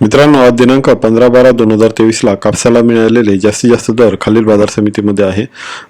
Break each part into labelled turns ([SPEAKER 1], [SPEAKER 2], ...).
[SPEAKER 1] मित्रांनो आज दिनांक पंधरा बारा दोन हजार तेवीसला कापसाला मिळालेले जास्तीत जास्त दर खालील बाजार समितीमध्ये आहे.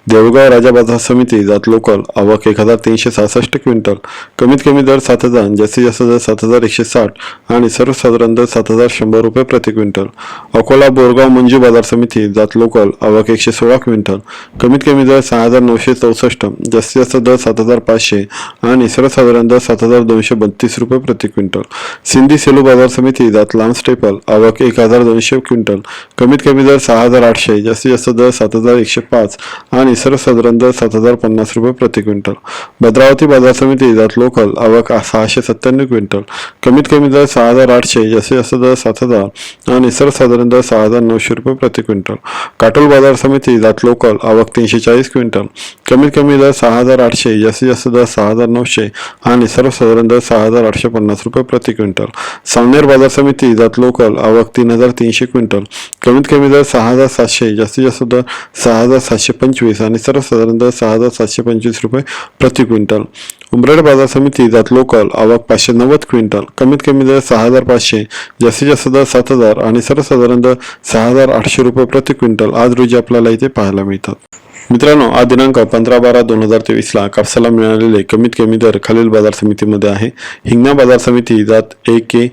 [SPEAKER 1] देवगाव राजा बाजार समिती जात लोकल आवक एक हजार तीनशे सहासष्ट क्विंटल. कमीत कमी दर सात हजार जास्तीत जास्त दर सात हजार एकशे साठ आणि सर्वसाधारण दर सात हजार शंभर रुपये प्रति क्विंटल. अकोला बोरगाव मंजू बाजार समिती जात लोकल आवक एकशे सोळा क्विंटल. कमीत कमी दर सहा हजार नऊशे चौसष्ट जास्तीत जास्त दर सात हजार पाचशे आणि सर्वसाधारण दर सात हजार दोनशे बत्तीस रुपये प्रति क्विंटल. सिंधी सेलू बाजार समिती जात लांब ट्रिपल आवक एक हजार दोनशे क्विंटल. कमीत कमी दर सहा हजार आठशे जास्तीत जास्त दर सात हजार एकशे पाच आणि सर्वसाधारण दर सात हजार पन्नास रुपये प्रति क्विंटल. भद्रावती बाजार समिती जात लोकल आवक सहाशे सत्त्याण्णव क्विंटल. कमीत कमी दर सहा हजार आठशे जास्तीत जास्त दर सात हजार आणि सर्वसाधारण दर सहा हजार नऊशे रुपये प्रति क्विंटल. काटोल बाजार समिती जात लोकल आवक तीनशे चाळीस क्विंटल. कमीत कमी दर सहा हजार आठशे जास्तीत जास्त दर सहा हजार नऊशे आणि सर्वसाधारण दर सहा हजार आठशे पन्नास रुपये प्रति क्विंटल. सावनेर बाजार समिती जात लोकल आवक तीन हजार तीनशे क्विंटल. कमीत कमी दर सहा हजार सातशे जास्तीत जास्त दर सहा हजार सातशे पंचवीस आणि सर्वसाधारण दर सहा हजार सातशे पंचवीस रुपये प्रति क्विंटल. उमरेड बाजार समिती जात लोकल आवक पाचशे नव्वद क्विंटल. कमीत कमी दर सहा हजार पाचशे जास्तीत जास्त दर सात हजार आणि सर्वसाधारण दर सहा हजार आठशे रुपये प्रति क्विंटल. आज रोजी आपल्याला इथे पाहायला मिळतात. मित्रांनो आज दिनांक पंधरा बारा दोन हजार तेवीसला कापसाला मिळालेले कमीत कमी दर खालील बाजार समितीमध्ये आहे. हिंगणा बाजार समिती जात एक K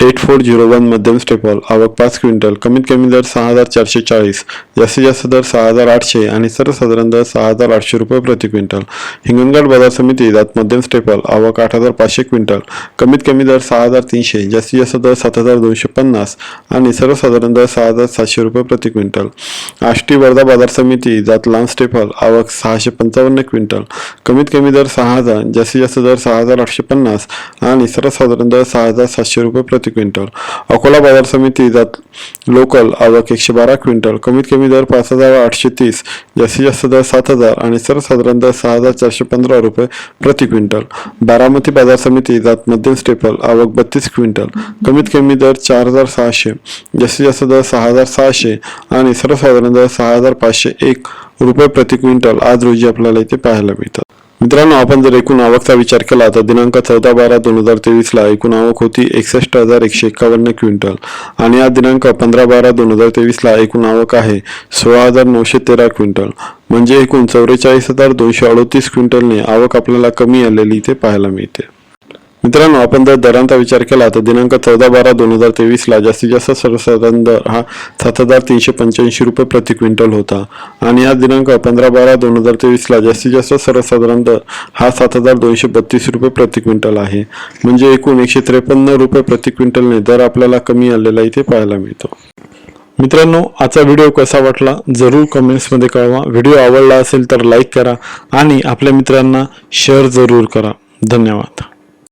[SPEAKER 1] eight four zero one मध्यम स्टेपल आवक पाच क्विंटल. कमीत कमी दर सहा हजार चारशे चाळीस. जास्तीत जास्त दर सहा हजार आठशे आणि सर्वसाधारण दर सहा हजार आठशे रुपये प्रति क्विंटल. हिंगणघाट बाजार समिती जात मध्यम स्टेपल आवक आठ हजार पाचशे क्विंटल. कमीत कमी दर सहा हजार तीनशे. जास्तीत जास्त दर सात हजार दोनशे पन्नास. आणि सर्वसाधारण दर सहा हजार सातशे रुपये प्रति क्विंटल. आष्टी वर्धा बाजार समिती जात लांब स्टेपल आवक सहाशे पंचावन्न क्विंटल. कमीत कमी दर सहा हजार. जास्तीत जास्त दर सहा हजार आठशे पन्नास. आणि सर्वसाधारण दर सहा हजार सातशे रुपये प्रति क्विंटल. अकोला बाजार समिती जात लोकल आवक एकशे बारा क्विंटल. कमीत कमी दर पाच हजार आठशे तीस. जास्तीत जास्त दर सात हजार आणि सर्वसाधारण दर सहा हजार चारशे पंधरा रुपये प्रति क्विंटल. बारामती बाजार समिती जात मध्यम स्टेपल आवक बत्तीस क्विंटल. कमीत कमी दर चार हजार सहाशे. जास्तीत जास्त दर सहा हजार सहाशे आणि सर्वसाधारण दर सहा हजार पाचशे एक रुपये प्रति क्विंटल आज रोजी आपल्याला इथे पाहायला मिळतात. मित्रांनो आपण जर एकूण आवकचा विचार केला तर दिनांक चौदा बारा दोन हजार तेवीसला एकूण आवक होती एकसष्ट हजार एकशे एकावन्न क्विंटल. आणि आज दिनांक पंधरा बारा दोन हजार तेवीसला एकूण आवक आहे सोळा हजार नऊशे तेरा क्विंटल. म्हणजे एकूण चौवेचाळीस हजार दोनशे अडोतीस क्विंटलने आवक आपल्याला कमी आलेली इथे पाहायला मिळते. मित्रांनो आपण जर दरांचा विचार केला तर दिनांक चौदा बारा दोन हजार तेवीसला जास्तीत जास्त सर्वसाधारण दर हा सात हजार तीनशे पंच्याऐंशी रुपये प्रति क्विंटल होता. आणि आज दिनांक पंधरा बारा दोन हजार तेवीसला जास्तीत जास्त सर्वसाधारण दर हा सात हजार दोनशे बत्तीस रुपये प्रति क्विंटल आहे. म्हणजे एकूण एकशे त्रेपन्न रुपये प्रति क्विंटलने दर आपल्याला कमी आलेला इथे पाहायला मिळतो. मित्रांनो आजचा व्हिडिओ कसा वाटला जरूर कमेंट्समध्ये कळवा. व्हिडिओ आवडला असेल तर लाईक करा आणि आपल्या मित्रांना शेअर जरूर करा. धन्यवाद.